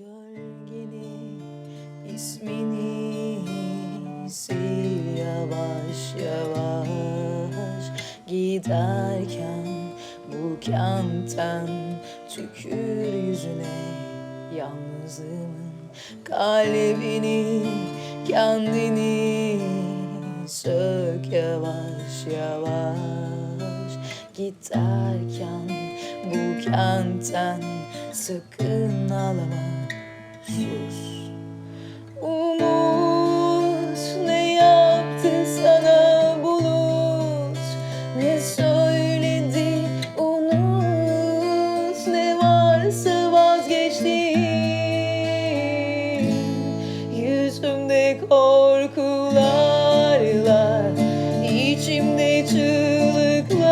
Gölgeni ismini sil yavaş yavaş. Giderken bu kentten tükür yüzüne Yalnızlığımın kalbini kendini sök yavaş yavaş. Giderken bu kentten sakın ağlama Korkularla içimde çığlıklarla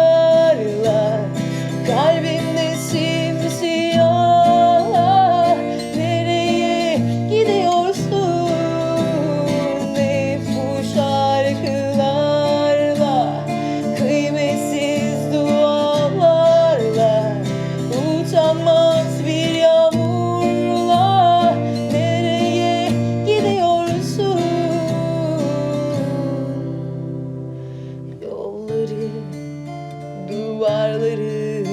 Kalbimde simsiyah Nereye gidiyorsun? Hep bu şarkılarla Kıymetsiz dualarla Utanmaz duvarları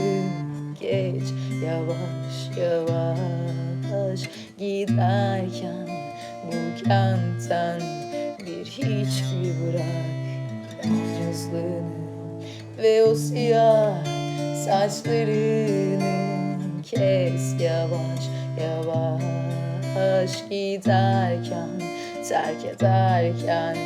geç yavaş yavaş giderken bu kentten bir hiçbir bırak. Yalnızlığını ve o siyah saçlarını kes yavaş yavaş giderken terk ederken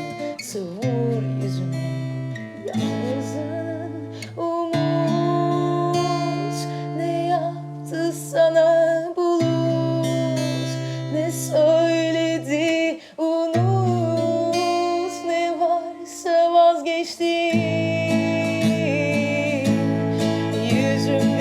these things. Use